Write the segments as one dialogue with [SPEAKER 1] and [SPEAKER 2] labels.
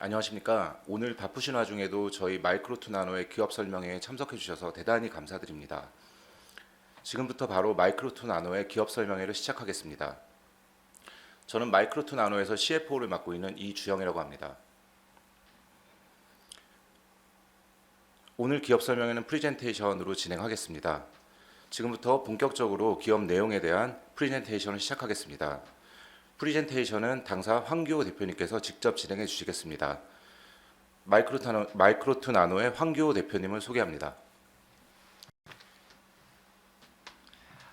[SPEAKER 1] 안녕하십니까. 오늘 바쁘신 와중에도 저희 마이크로투 나노의 기업 설명회에 참석해 주셔서 대단히 감사드립니다. 지금부터 바로 마이크로투 나노의 기업 설명회를 시작하겠습니다. 저는 마이크로투 나노에서 CFO를 맡고 있는 이주영이라고 합니다. 오늘 기업 설명회는 프리젠테이션으로 진행하겠습니다. 지금부터 본격적으로 기업 내용에 대한 프리젠테이션을 시작하겠습니다. 프리젠테이션은 당사 황규호 대표님께서 직접 진행해 주시겠습니다. 마이크로투 나노의 황규호 대표님을 소개합니다.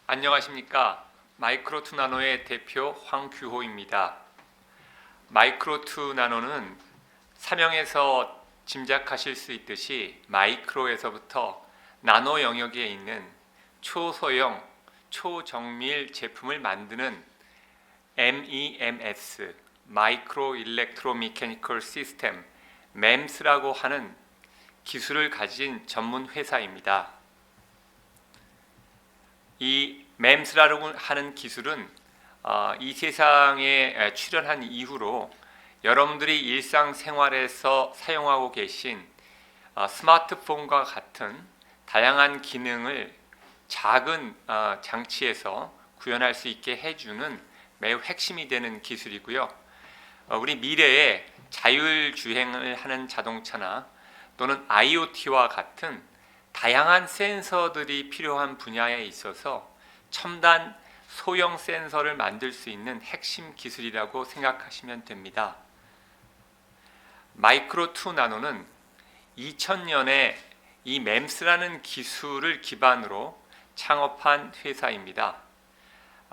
[SPEAKER 2] 안녕하십니까. 마이크로투 나노의 대표 황규호입니다. 마이크로투 나노는 사명에서 짐작하실 수 있듯이 마이크로에서부터 나노 영역에 있는 초소형, 초정밀 제품을 만드는 MEMS, 마이크로 일렉트로 미케니컬 시스템, MEMS라고 하는 기술을 가진 전문 회사입니다. 이 MEMS라고 하는 기술은 어, 이 세상에 출현한 이후로 여러분들이 일상생활에서 사용하고 계신 어, 스마트폰과 같은 다양한 기능을 작은 어, 장치에서 구현할 수 있게 해주는 매우 핵심이 되는 기술이고요. 어, 우리 미래에 자율 주행을 하는 자동차나 또는 IoT와 같은 다양한 센서들이 필요한 분야에 있어서 첨단 소형 센서를 만들 수 있는 핵심 기술이라고 생각하시면 됩니다. 마이크로 2 나노는 2000년에 이 MEMS라는 기술을 기반으로 창업한 회사입니다.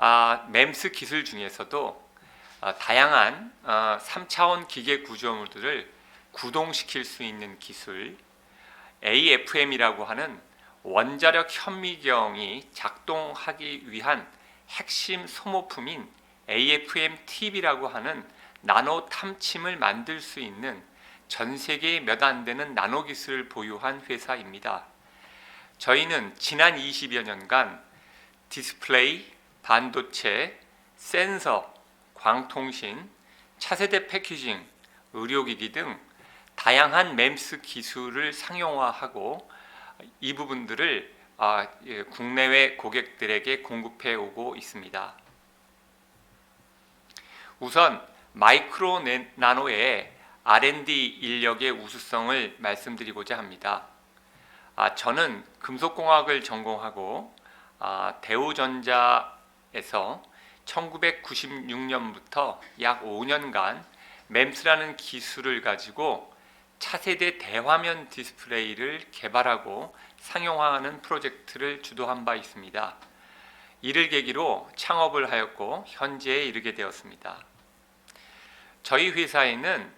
[SPEAKER 2] 아, MEMS 기술 중에서도 아, 다양한 아, 3차원 기계 구조물들을 구동시킬 수 있는 기술, AFM이라고 하는 원자력 현미경이 작동하기 위한 핵심 소모품인 AFM TV라고 하는 나노 탐침을 만들 수 있는 전 세계에 몇안 되는 나노 기술을 보유한 회사입니다. 저희는 지난 20여 년간 디스플레이, 반도체, 센서, 광통신, 차세대 패키징, 의료기기 등 다양한 MEMS 기술을 상용화하고 이 부분들을 아, 예, 국내외 고객들에게 공급해 오고 있습니다. 우선 마이크로 네- 나노의 R&D 인력의 우수성을 말씀드리고자 합니다. 아, 저는 금속공학을 전공하고 아, 대우전자 에서 1996년부터 약 5년간 MEMS라는 기술을 가지고 차세대 대화면 디스플레이를 개발하고 상용화하는 프로젝트를 주도한 바 있습니다. 이를 계기로 창업을 하였고 현재에 이르게 되었습니다. 저희 회사에는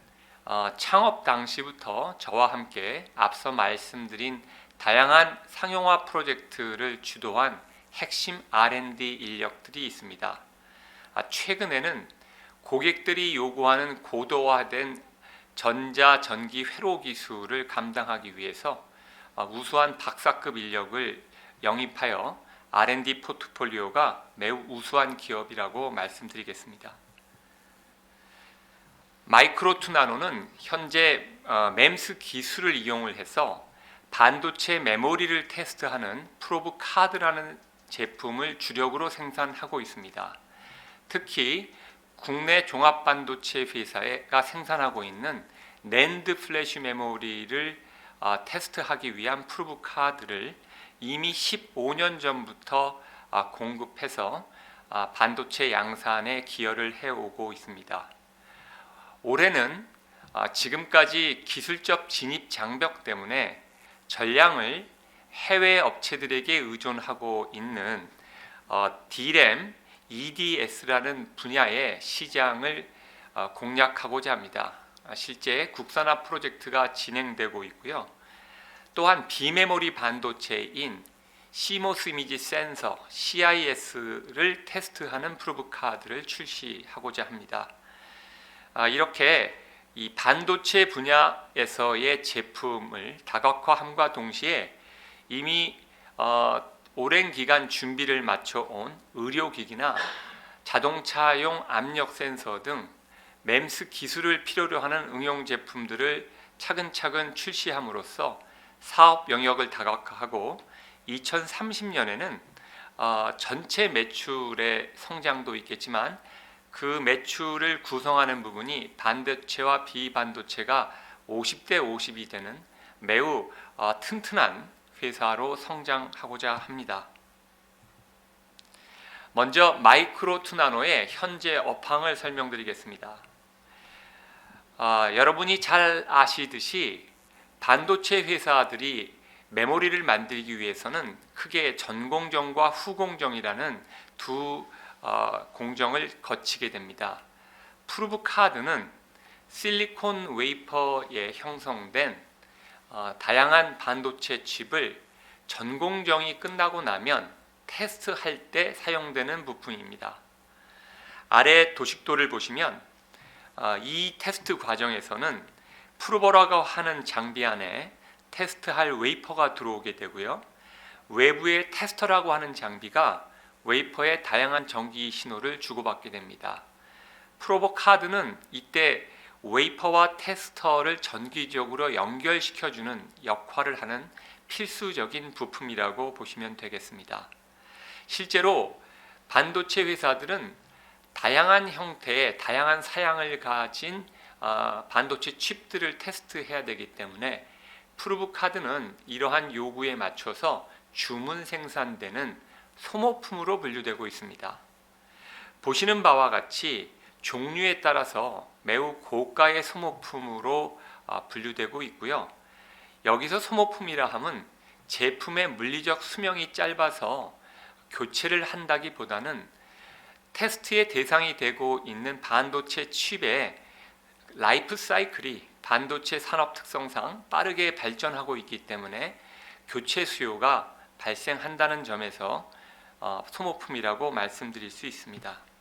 [SPEAKER 2] 어, 창업 당시부터 저와 함께 앞서 말씀드린 다양한 상용화 프로젝트를 주도한 핵심 R&D 인력들이 있습니다. 아, 최근에는 고객들이 요구하는 고도화된 전자 전기 회로 기술을 감당하기 위해서 아, 우수한 박사급 인력을 영입하여 R&D 포트폴리오가 매우 우수한 기업이라고 말씀드리겠습니다. 마이크로 투 나노는 현재 어, MEMS 기술을 이용을 해서 반도체 메모리를 테스트하는 프로브 카드라는 제품을 주력으로 생산하고 있습니다. 특히 국내 종합 반도체 회사가 생산하고 있는 낸드 플래시 메모리를 아, 테스트하기 위한 프로브 카드를 이미 15년 전부터 아, 공급해서 아, 반도체 양산에 기여를 해오고 있습니다. 올해는 아, 지금까지 기술적 진입 장벽 때문에 전량을 해외 업체들에게 의존하고 있는 어, D램, EDS라는 분야의 시장을 어, 공략하고자 합니다. 아, 실제 국산화 프로젝트가 진행되고 있고요. 또한 비메모리 반도체인 CMOS 이미지 센서 CIS를 테스트하는 프로브 카드를 출시하고자 합니다. 아, 이렇게 이 반도체 분야에서의 제품을 다각화함과 동시에 이미 어, 오랜 기간 준비를 마쳐온 의료기기나 자동차용 압력 센서 등 MEMS 기술을 필요로 하는 응용 제품들을 차근차근 출시함으로써 사업 영역을 다각화하고 2030년에는 어, 전체 매출의 성장도 있겠지만 그 매출을 구성하는 부분이 반도체와 비반도체가 50대 50이 되는 매우 어, 튼튼한 회사로 성장하고자 합니다. 먼저 마이크로 투나노의 현재 업황을 설명드리겠습니다. 아, 여러분이 잘 아시듯이 반도체 회사들이 메모리를 만들기 위해서는 크게 전공정과 후공정이라는 두 어, 공정을 거치게 됩니다. 프루브 카드는 실리콘 웨이퍼에 형성된 어, 다양한 반도체 칩을 전공정이 끝나고 나면 테스트할 때 사용되는 부품입니다. 아래 도식도를 보시면 어, 이 테스트 과정에서는 프로버라고 하는 장비 안에 테스트할 웨이퍼가 들어오게 되고요. 외부의 테스터라고 하는 장비가 웨이퍼에 다양한 전기 신호를 주고받게 됩니다. 프로버 카드는 이때 웨이퍼와 테스터를 전기적으로 연결시켜주는 역할을 하는 필수적인 부품이라고 보시면 되겠습니다. 실제로 반도체 회사들은 다양한 형태의 다양한 사양을 가진 아, 반도체 칩들을 테스트해야 되기 때문에 프루브 카드는 이러한 요구에 맞춰서 주문 생산되는 소모품으로 분류되고 있습니다. 보시는 바와 같이 종류에 따라서 매우 고가의 소모품으로 아, 분류되고 있고요. 여기서 소모품이라 함은 제품의 물리적 수명이 짧아서 교체를 한다기보다는 테스트의 대상이 되고 있는 반도체 칩의 라이프 사이클이 반도체 산업 특성상 빠르게 발전하고 있기 때문에 교체 수요가 발생한다는 점에서 어, 소모품이라고 말씀드릴 수 있습니다.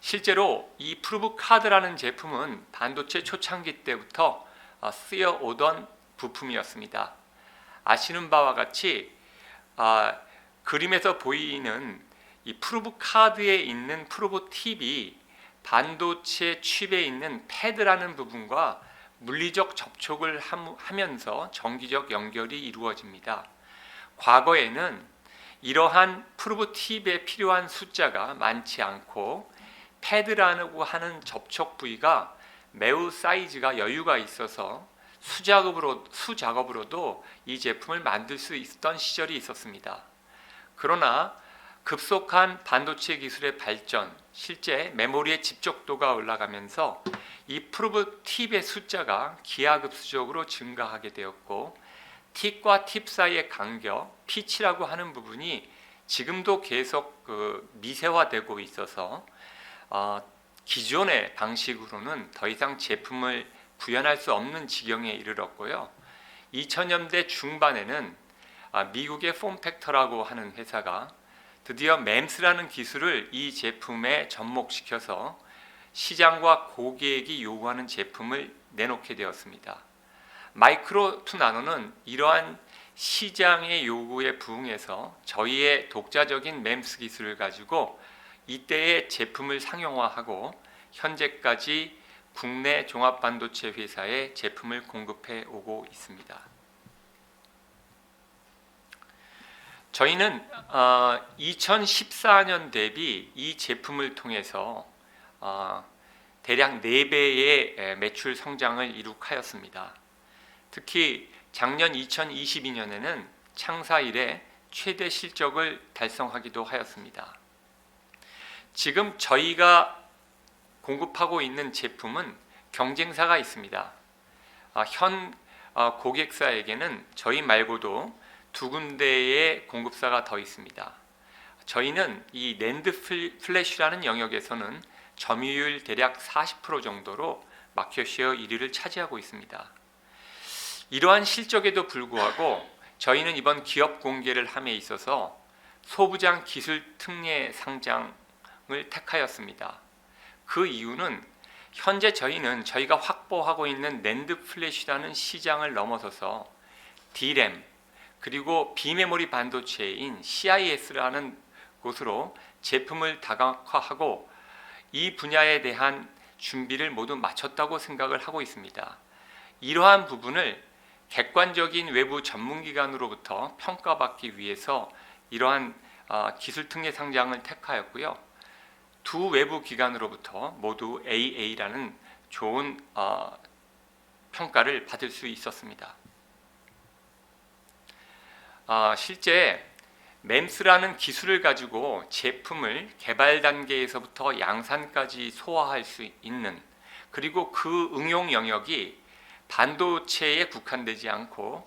[SPEAKER 2] 실제로 이 프루브 카드라는 제품은 반도체 초창기 때부터 어, 쓰여 오던 부품이었습니다. 아시는 바와 같이 아, 그림에서 보이는 이 프루브 카드에 있는 프루브 팁이 반도체 칩에 있는 패드라는 부분과 물리적 접촉을 함- 하면서 전기적 연결이 이루어집니다. 과거에는 이러한 프루브 팁에 필요한 숫자가 많지 않고 패드라고 하는 접촉 부위가 매우 사이즈가 여유가 있어서 수작업으로 수작업으로도 이 제품을 만들 수 있었던 시절이 있었습니다. 그러나 급속한 반도체 기술의 발전, 실제 메모리의 집적도가 올라가면서 이 프로브 팁의 숫자가 기하급수적으로 증가하게 되었고 팁과 팁 사이의 간격, 피치라고 하는 부분이 지금도 계속 그 미세화되고 있어서 어, 기존의 방식으로는 더 이상 제품을 구현할 수 없는 지경에 이르렀고요. 2000년대 중반에는 아, 미국의 폼팩터라고 하는 회사가 드디어 MEMS라는 기술을 이 제품에 접목시켜서 시장과 고객이 요구하는 제품을 내놓게 되었습니다. 마이크로 투 나노는 이러한 시장의 요구에 부응해서 저희의 독자적인 MEMS 기술을 가지고 이때의 제품을 상용화하고 현재까지 국내 종합반도체 회사에 제품을 공급해 오고 있습니다. 저희는 어, 2014년 대비 이 제품을 통해서 어, 대략 4배의 매출 성장을 이룩하였습니다. 특히 작년 2022년에는 창사 이래 최대 실적을 달성하기도 하였습니다. 지금 저희가 공급하고 있는 제품은 경쟁사가 있습니다. 아, 현 어, 고객사에게는 저희 말고도 두 군데의 공급사가 더 있습니다. 저희는 이 랜드 플래시라는 영역에서는 점유율 대략 40% 정도로 마켓쉐어 1위를 차지하고 있습니다. 이러한 실적에도 불구하고 저희는 이번 기업 공개를 함에 있어서 소부장 기술 특례 상장을 택하였습니다. 그 이유는 현재 저희는 저희가 확보하고 있는 랜드 플래시라는 시장을 넘어서서 D램 그리고 비메모리 반도체인 CIS라는 곳으로 제품을 다각화하고 이 분야에 대한 준비를 모두 마쳤다고 생각을 하고 있습니다. 이러한 부분을 객관적인 외부 전문기관으로부터 평가받기 위해서 이러한 아, 기술 특례 상장을 택하였고요. 두 외부 기관으로부터 모두 AA라는 좋은 어, 평가를 받을 수 있었습니다. 아, 실제 MEMS라는 기술을 가지고 제품을 개발 단계에서부터 양산까지 소화할 수 있는 그리고 그 응용 영역이 반도체에 국한되지 않고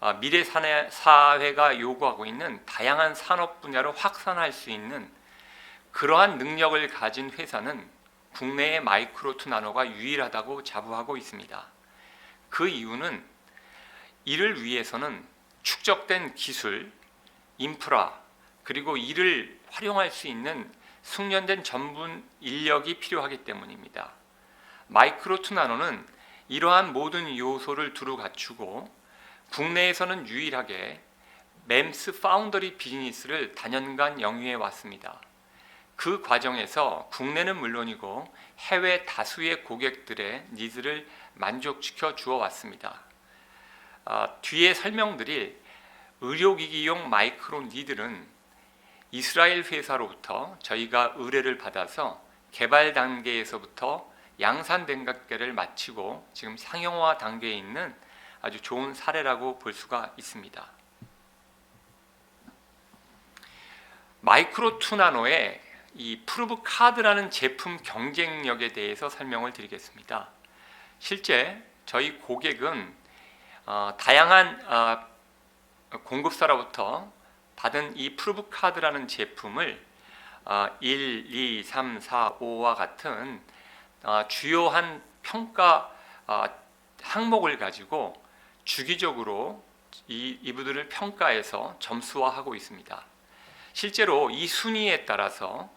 [SPEAKER 2] 아, 미래 사회가 요구하고 있는 다양한 산업 분야로 확산할 수 있는 그러한 능력을 가진 회사는 국내의 마이크로투 나노가 유일하다고 자부하고 있습니다. 그 이유는 이를 위해서는 축적된 기술, 인프라 그리고 이를 활용할 수 있는 숙련된 전문 인력이 필요하기 때문입니다. 마이크로투 나노는 이러한 모든 요소를 두루 갖추고 국내에서는 유일하게 멤스 파운더리 비즈니스를 단연간 영위해 왔습니다. 그 과정에서 국내는 물론이고 해외 다수의 고객들의 니즈를 만족시켜 주어 왔습니다. 아, 뒤에 설명드릴 의료기기용 마이크로 니들은 이스라엘 회사로부터 저희가 의뢰를 받아서 개발 단계에서부터 양산 단계를 마치고 지금 상용화 단계에 있는 아주 좋은 사례라고 볼 수가 있습니다. 마이크로 투나노의 이 프루브 카드라는 제품 경쟁력에 대해서 설명을 드리겠습니다. 실제 저희 고객은 어, 다양한 어, 공급사로부터 받은 이 프루브 카드라는 제품을 어, 1, 2, 3, 4, 5와 같은 어, 주요한 평가 어, 항목을 가지고 주기적으로 이 이분들을 평가해서 점수화하고 있습니다. 실제로 이 순위에 따라서 어,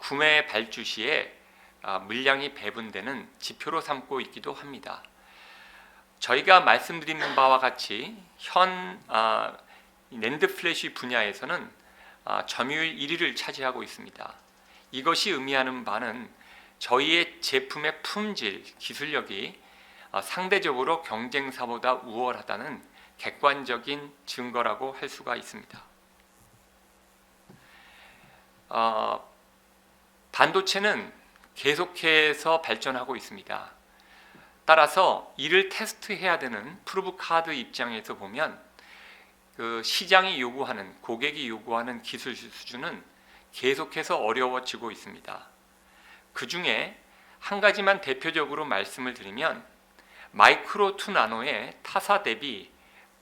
[SPEAKER 2] 구매 발주 시에 어, 물량이 배분되는 지표로 삼고 있기도 합니다. 저희가 말씀드리는 바와 같이 현 아, 랜드 플래시 분야에서는 아, 점유율 1위를 차지하고 있습니다. 이것이 의미하는 바는 저희의 제품의 품질, 기술력이 아, 상대적으로 경쟁사보다 우월하다는 객관적인 증거라고 할 수가 있습니다. 어, 반도체는 계속해서 발전하고 있습니다. 따라서 이를 테스트해야 되는 프루브 카드 입장에서 보면 그 시장이 요구하는 고객이 요구하는 기술 수준은 계속해서 어려워지고 있습니다. 그 중에 한 가지만 대표적으로 말씀을 드리면 마이크로 투 나노의 타사 대비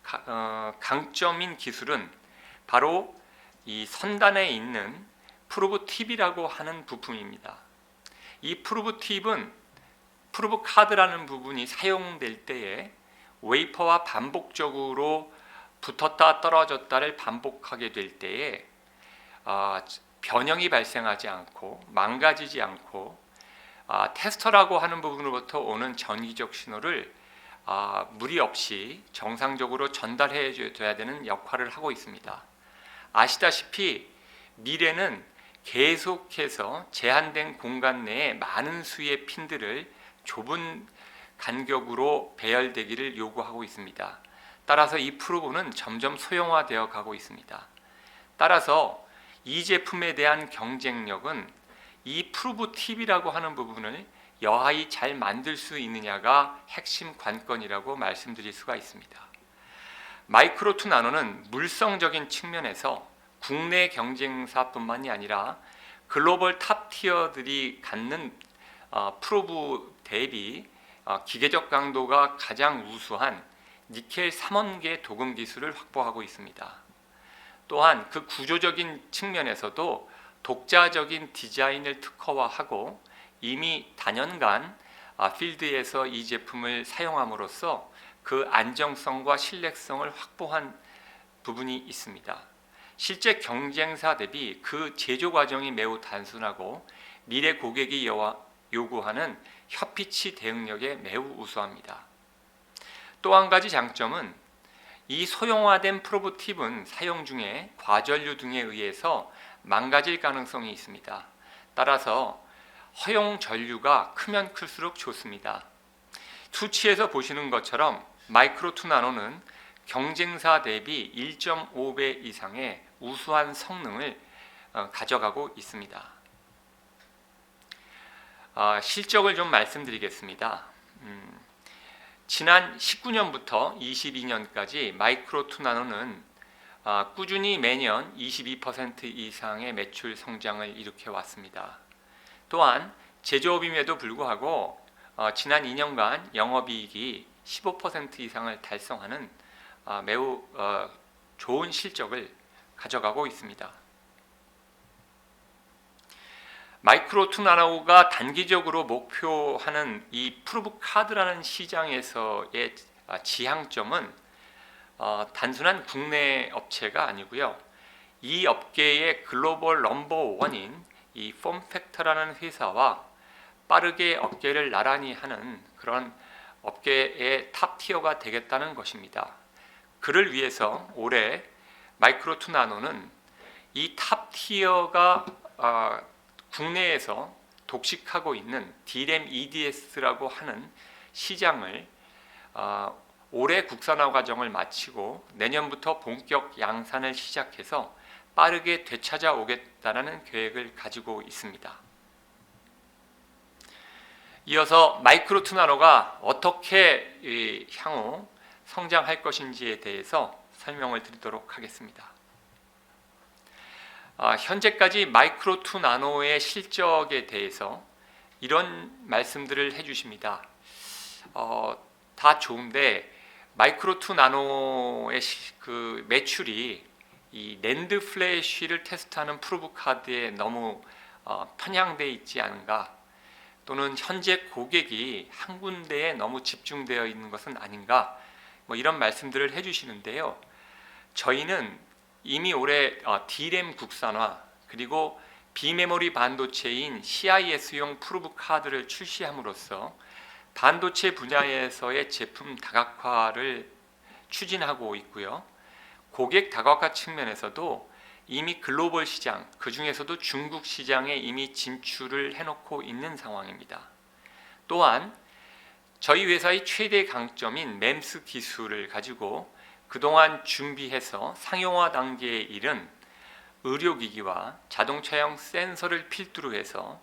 [SPEAKER 2] 가- 어, 강점인 기술은 바로 이 선단에 있는 프루브 팁이라고 하는 부품입니다. 이 프루브 팁은 프루브 카드라는 부분이 사용될 때에 웨이퍼와 반복적으로 붙었다 떨어졌다를 반복하게 될 때에 아, 변형이 발생하지 않고 망가지지 않고 아, 테스터라고 하는 부분으로부터 오는 전기적 신호를 아, 무리 없이 정상적으로 전달해 줘야 되는 역할을 하고 있습니다. 아시다시피 미래는 계속해서 제한된 공간 내에 많은 수의 핀들을 좁은 간격으로 배열되기를 요구하고 있습니다. 따라서 이 프로브는 점점 소형화되어 가고 있습니다. 따라서 이 제품에 대한 경쟁력은 이 프루브 팁이라고 하는 부분을 여하이 잘 만들 수 있느냐가 핵심 관건이라고 말씀드릴 수가 있습니다. 마이크로 투 나노는 물성적인 측면에서 국내 경쟁사뿐만이 아니라 글로벌 탑 티어들이 갖는 어, 프로브 대비 어, 기계적 강도가 가장 우수한 니켈 3원계 도금 기술을 확보하고 있습니다. 또한 그 구조적인 측면에서도 독자적인 디자인을 특허화하고 이미 단연간 아, 필드에서 이 제품을 사용함으로써 그 안정성과 신뢰성을 확보한 부분이 있습니다. 실제 경쟁사 대비 그 제조 과정이 매우 단순하고 미래 고객이 요구하는 협피치 대응력에 매우 우수합니다. 또 한 가지 장점은 이 소형화된 프로토팁은 사용 중에 과전류 등에 의해서 망가질 가능성이 있습니다. 따라서 허용 전류가 크면 클수록 좋습니다. 수치에서 보시는 것처럼 마이크로 투 나노는 경쟁사 대비 1.5배 이상의 우수한 성능을 어, 가져가고 있습니다. 아, 실적을 좀 말씀드리겠습니다. 음, 지난 19년부터 22년까지 마이크로 투 나노는 아, 꾸준히 매년 22% 이상의 매출 성장을 일으켜 왔습니다. 또한 제조업임에도 불구하고 어, 지난 2년간 영업이익이 15% 이상을 달성하는 아, 매우 어, 좋은 실적을 가져가고 있습니다. 마이크로 투나노가 단기적으로 목표하는 이 프루브 카드라는 시장에서의 아, 지향점은 어, 단순한 국내 업체가 아니고요. 이 업계의 글로벌 넘버 원인 이 폼팩터라는 회사와 빠르게 업계를 나란히 하는 그런 업계의 탑 티어가 되겠다는 것입니다. 그를 위해서 올해 마이크로 투나노는 이 탑 티어가 아, 국내에서 독식하고 있는 D램 EDS라고 하는 시장을 아, 올해 국산화 과정을 마치고 내년부터 본격 양산을 시작해서 빠르게 되찾아오겠다는 계획을 가지고 있습니다. 이어서 마이크로 투나노가 어떻게 이, 향후 성장할 것인지에 대해서 설명을 드리도록 하겠습니다. 아, 현재까지 마이크로 투 나노의 실적에 대해서 이런 말씀들을 해주십니다. 어, 다 좋은데 마이크로 투 나노의 시- 그 매출이 이 랜드 플래시를 테스트하는 프로브 카드에 너무 어, 편향돼 있지 않은가 또는 현재 고객이 한 군데에 너무 집중되어 있는 것은 아닌가 뭐 이런 말씀들을 해주시는데요. 저희는 이미 올해 어, D램 국산화 그리고 비메모리 반도체인 CIS용 프로브 카드를 출시함으로써 반도체 분야에서의 제품 다각화를 추진하고 있고요. 고객 다각화 측면에서도 이미 글로벌 시장, 그 중에서도 중국 시장에 이미 진출을 해놓고 있는 상황입니다. 또한 저희 회사의 최대 강점인 MEMS 기술을 가지고 그동안 준비해서 상용화 단계에 이른 의료기기와 자동차용 센서를 필두로 해서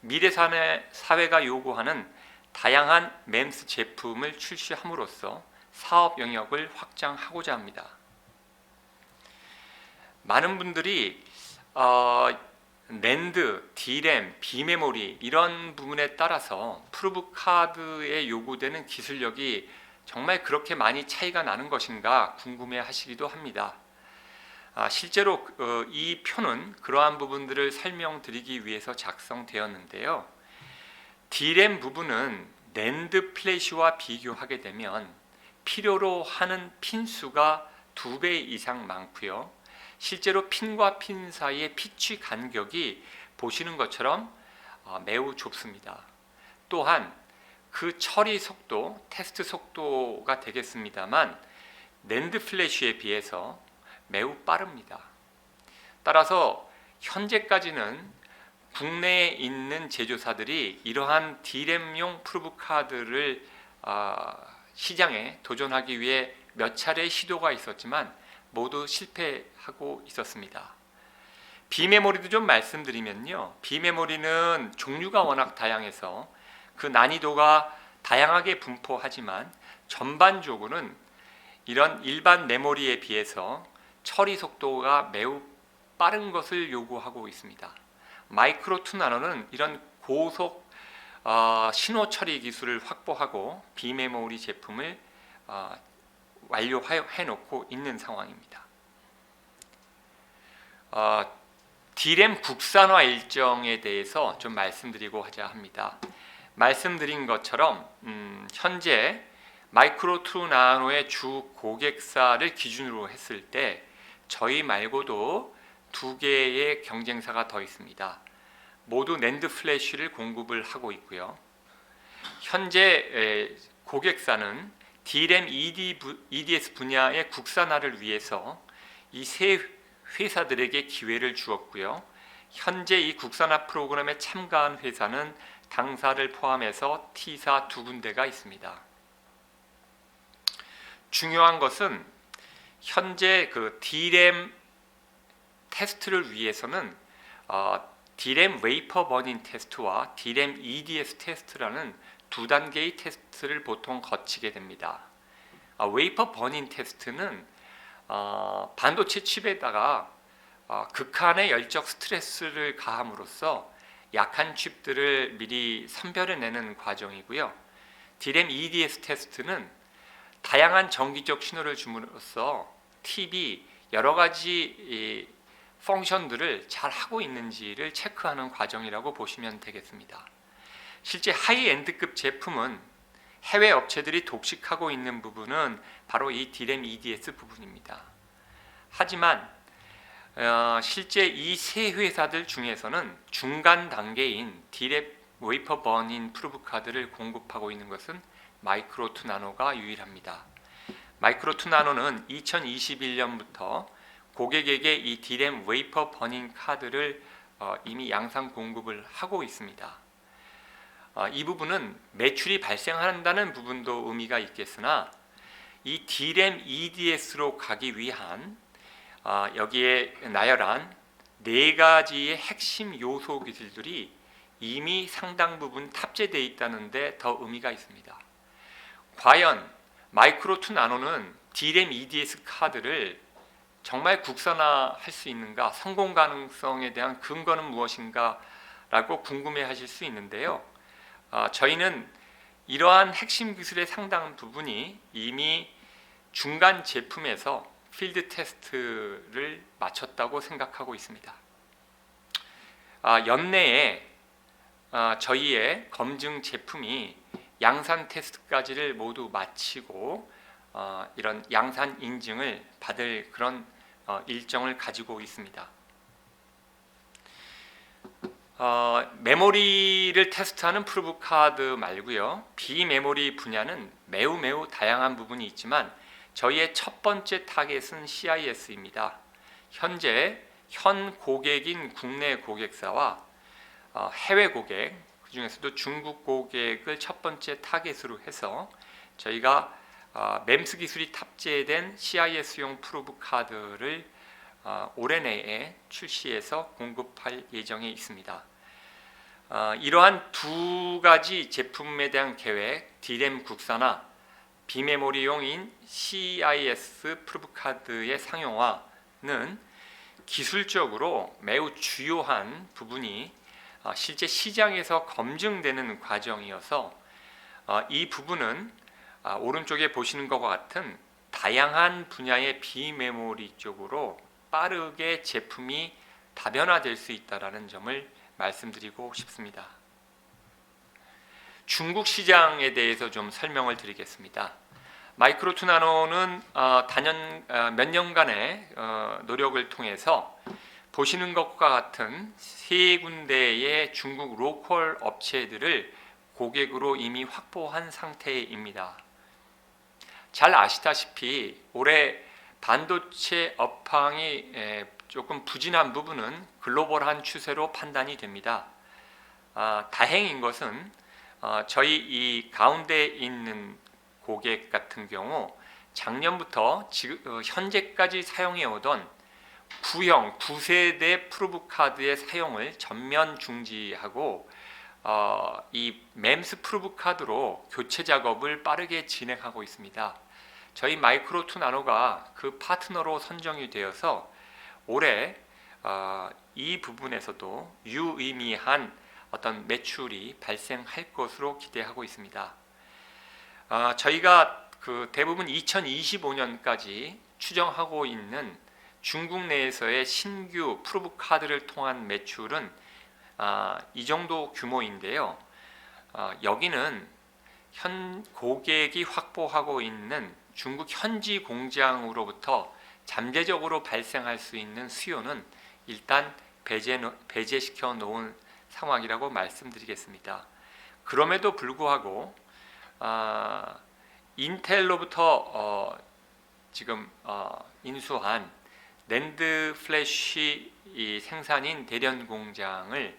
[SPEAKER 2] 미래 사회- 사회가 요구하는 다양한 MEMS 제품을 출시함으로써 사업 영역을 확장하고자 합니다. 많은 분들이 어, 랜드, D램, 비메모리 이런 부분에 따라서 프루브 카드에 요구되는 기술력이 정말 그렇게 많이 차이가 나는 것인가 궁금해 하시기도 합니다. 아, 실제로 어, 이 표는 그러한 부분들을 설명드리기 위해서 작성되었는데요. D램 부분은 랜드 플래시와 비교하게 되면 필요로 하는 핀 수가 두 배 이상 많고요. 실제로 핀과 핀 사이의 피치 간격이 보시는 것처럼 어, 매우 좁습니다. 또한 그 처리 속도, 테스트 속도가 되겠습니다만 랜드 플래시에 비해서 매우 빠릅니다. 따라서 현재까지는 국내에 있는 제조사들이 이러한 D램용 프루브 카드를 아, 시장에 도전하기 위해 몇 차례 시도가 있었지만 모두 실패하고 있었습니다. 비메모리도 좀 말씀드리면요. 비메모리는 종류가 워낙 다양해서 그 난이도가 다양하게 분포하지만 전반적으로는 이런 일반 메모리에 비해서 처리 속도가 매우 빠른 것을 요구하고 있습니다. 마이크로 투 나노는 이런 고속 어, 신호 처리 기술을 확보하고 비메모리 제품을 어, 완료해 놓고 있는 상황입니다. 어, D램 국산화 일정에 대해서 좀 말씀드리고 하자 합니다. 말씀드린 것처럼 음, 현재 마이크로 투 나노의 주 고객사를 기준으로 했을 때 저희 말고도 두 개의 경쟁사가 더 있습니다. 모두 낸드 플래시를 공급을 하고 있고요. 현재 에, 고객사는 부- EDS 분야의 국산화를 위해서 이 세 회사들에게 기회를 주었고요. 현재 이 국산화 프로그램에 참가한 회사는 당사를 포함해서 T사 두 군데가 있습니다. 중요한 것은 현재 그 D램 테스트를 위해서는 어, D램 웨이퍼 버닝 테스트와 D램 EDS 테스트라는 두 단계의 테스트를 보통 거치게 됩니다. 아, 웨이퍼 버닝 테스트는 어, 반도체 칩에다가 어, 극한의 열적 스트레스를 가함으로써 약한 칩들을 미리 선별해내는 과정이고요. D램 EDS 테스트는 다양한 전기적 신호를 줌으로써 팁이 여러 가지 이 펑션들을 잘 하고 있는지를 체크하는 과정이라고 보시면 되겠습니다. 실제 하이엔드급 제품은 해외 업체들이 독식하고 있는 부분은 바로 이 D램 EDS 부분입니다. 하지만 어, 실제 이 세 회사들 중에서는 중간 단계인 D램 웨이퍼 버닌 프루브 카드를 공급하고 있는 것은 마이크로 투 나노가 유일합니다. 마이크로 투 나노는 2021년부터 고객에게 이 D램 웨이퍼 버닝 카드를 어, 이미 양산 공급을 하고 있습니다. 어, 이 부분은 매출이 발생한다는 부분도 의미가 있겠으나 이 D램 EDS로 가기 위한 어, 여기에 나열한 네 가지의 핵심 요소 기술들이 이미 상당 부분 탑재되어 있다는데 더 의미가 있습니다. 과연 마이크로 2 나노는 D램 EDS 카드를 정말 국산화할 수 있는가, 성공 가능성에 대한 근거는 무엇인가라고 궁금해하실 수 있는데요. 아, 저희는 이러한 핵심 기술의 상당 부분이 이미 중간 제품에서 필드 테스트를 마쳤다고 생각하고 있습니다. 아, 연내에 아, 저희의 검증 제품이 양산 테스트까지를 모두 마치고 어, 이런 양산 인증을 받을 그런 어, 일정을 가지고 있습니다. 어, 메모리를 테스트하는 프루브 카드 말고요. 비메모리 분야는 매우 매우 다양한 부분이 있지만 저희의 첫 번째 타겟은 CIS입니다. 현재 현 고객인 국내 고객사와 어, 해외 고객 그 중에서도 중국 고객을 첫 번째 타겟으로 해서 저희가 어, 멤스 기술이 탑재된 CIS용 프로브 카드를 어, 올해 내에 출시해서 공급할 예정에 있습니다. 어, 이러한 두 가지 제품에 대한 계획, D램 국산화, 비메모리용인 CIS 프로브 카드의 상용화는 기술적으로 매우 주요한 부분이 어, 실제 시장에서 검증되는 과정이어서 어, 이 부분은 아, 오른쪽에 보시는 것과 같은 다양한 분야의 비메모리 쪽으로 빠르게 제품이 다변화될 수 있다라는 점을 말씀드리고 싶습니다. 중국 시장에 대해서 좀 설명을 드리겠습니다. 마이크로 투 나노는 어, 단연 어, 몇 년간의 어, 노력을 통해서 보시는 것과 같은 세 군데의 중국 로컬 업체들을 고객으로 이미 확보한 상태입니다. 잘 아시다시피 올해 반도체 업황이 에, 조금 부진한 부분은 글로벌한 추세로 판단이 됩니다. 아, 다행인 것은 어, 저희 이 가운데 있는 고객 같은 경우 작년부터 지금 어, 현재까지 사용해 오던 구형 9세대 프루브 카드의 사용을 전면 중지하고 어, 이 멤스 프루브 카드로 교체 작업을 빠르게 진행하고 있습니다. 저희 마이크로2 나노가 그 파트너로 선정이 되어서 올해 어, 이 부분에서도 유의미한 어떤 매출이 발생할 것으로 기대하고 있습니다. 어, 저희가 그 대부분 2025년까지 추정하고 있는 중국 내에서의 신규 프루브 카드를 통한 매출은 아, 이 정도 규모인데요. 아, 여기는 현 고객이 확보하고 있는 중국 현지 공장으로부터 잠재적으로 발생할 수 있는 수요는 일단 배제, 배제시켜 놓은 상황이라고 말씀드리겠습니다. 그럼에도 불구하고 아, 인텔로부터 어, 지금 어, 인수한 낸드 플래시 이 생산인 대련 공장을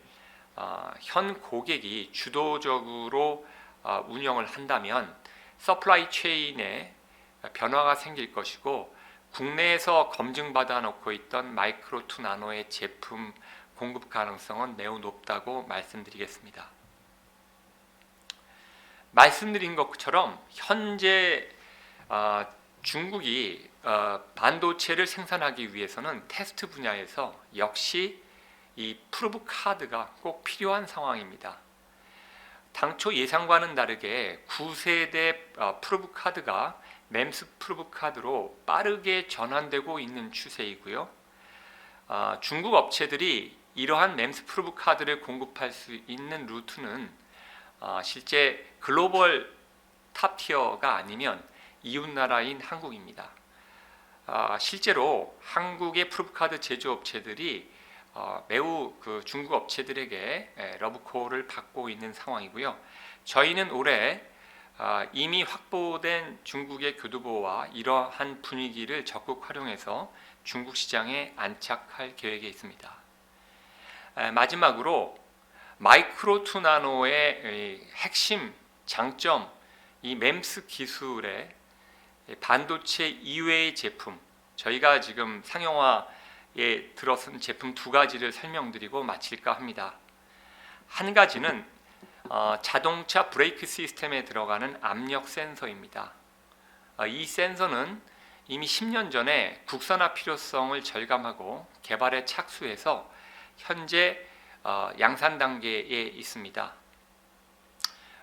[SPEAKER 2] 어, 현 고객이 주도적으로 어, 운영을 한다면 서플라이 체인에 변화가 생길 것이고 국내에서 검증받아 놓고 있던 마이크로 투 나노의 제품 공급 가능성은 매우 높다고 말씀드리겠습니다. 말씀드린 것처럼 현재 어, 중국이 어, 반도체를 생산하기 위해서는 테스트 분야에서 역시 이 프루브 카드가 꼭 필요한 상황입니다. 당초 예상과는 다르게 9세대 어, 프루브 카드가 멤스 프루브 카드로 빠르게 전환되고 있는 추세이고요. 아, 중국 업체들이 이러한 멤스 프루브 카드를 공급할 수 있는 루트는 아, 실제 글로벌 탑티어가 아니면 이웃 나라인 한국입니다. 아, 실제로 한국의 프루브 카드 제조업체들이 어, 매우 그 중국 업체들에게 에, 러브콜을 받고 있는 상황이고요. 저희는 올해 아, 이미 확보된 중국의 교두보와 이러한 분위기를 적극 활용해서 중국 시장에 안착할 계획에 있습니다. 에, 마지막으로 마이크로 투 나노의 이 핵심 장점 이 멤스 기술의 반도체 이외의 제품 저희가 지금 상용화에 들어선 제품 두 가지를 설명드리고 마칠까 합니다. 한 가지는 어, 자동차 브레이크 시스템에 들어가는 압력 센서입니다. 어, 이 센서는 이미 10년 전에 국산화 필요성을 절감하고 개발에 착수해서 현재 어, 양산 단계에 있습니다.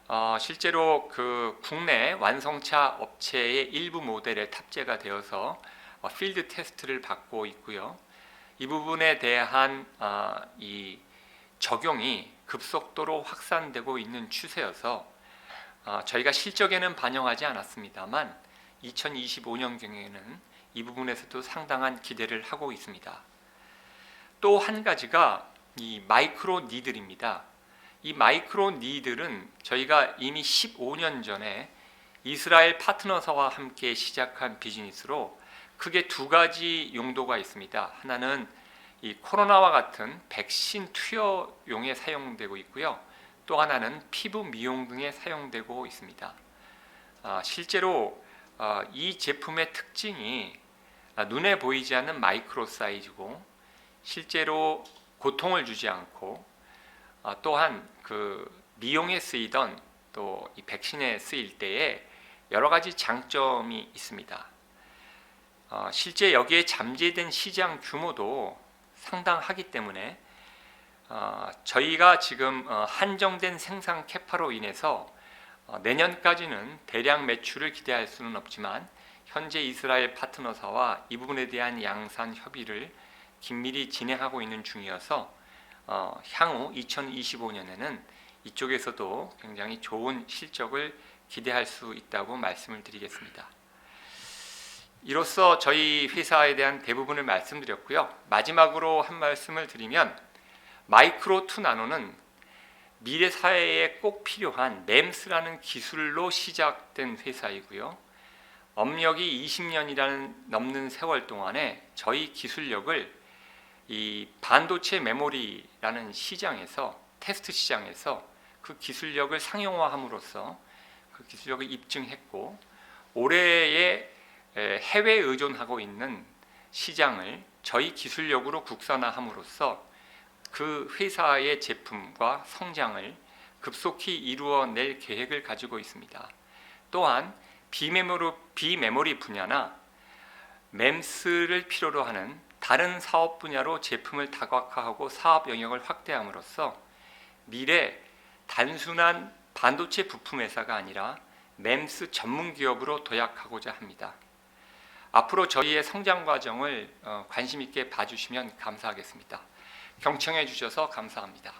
[SPEAKER 2] 어, 실제로 그 국내 완성차 업체의 일부 모델에 탑재가 되어서 어, 필드 테스트를 받고 있고요. 이 부분에 대한 어, 이 적용이 급속도로 확산되고 있는 추세여서 어, 저희가 실적에는 반영하지 않았습니다만 2025년경에는 이 부분에서도 상당한 기대를 하고 있습니다. 또 한 가지가 이 마이크로 니들입니다. 이 마이크로 니들은 저희가 이미 15년 전에 이스라엘 파트너사와 함께 시작한 비즈니스로 크게 두 가지 용도가 있습니다. 하나는 이 코로나와 같은 백신 투여용에 사용되고 있고요. 또 하나는 피부 미용 등에 사용되고 있습니다. 아, 실제로 아, 이 제품의 특징이 아, 눈에 보이지 않는 마이크로 사이즈고 실제로 고통을 주지 않고 아, 또한 그 미용에 쓰이던 또 이 백신에 쓰일 때에 여러 가지 장점이 있습니다. 어, 실제 여기에 잠재된 시장 규모도 상당하기 때문에 어, 저희가 지금 어, 한정된 생산 캐파로 인해서 어, 내년까지는 대량 매출을 기대할 수는 없지만 현재 이스라엘 파트너사와 이 부분에 대한 양산 협의를 긴밀히 진행하고 있는 중이어서 어, 향후 2025년에는 이쪽에서도 굉장히 좋은 실적을 기대할 수 있다고 말씀을 드리겠습니다. 이로써 저희 회사에 대한 대부분을 말씀드렸고요. 마지막으로 한 말씀을 드리면 마이크로 투 나노는 미래 사회에 꼭 필요한 MEMS라는 기술로 시작된 회사이고요. 업력이 20년이라는 넘는 세월 동안에 저희 기술력을 이 반도체 메모리라는 시장에서 테스트 시장에서 그 기술력을 상용화함으로써 그 기술력을 입증했고 올해의 에, 해외 의존하고 있는 시장을 저희 기술력으로 국산화함으로써 그 회사의 제품과 성장을 급속히 이루어낼 계획을 가지고 있습니다. 또한 비메모리, 비메모리 분야나 멤스를 필요로 하는 다른 사업 분야로 제품을 다각화하고 사업 영역을 확대함으로써 미래 단순한 반도체 부품 회사가 아니라 멤스 전문 기업으로 도약하고자 합니다. 앞으로 저희의 성장 과정을 어, 관심 있게 봐주시면 감사하겠습니다. 경청해 주셔서 감사합니다.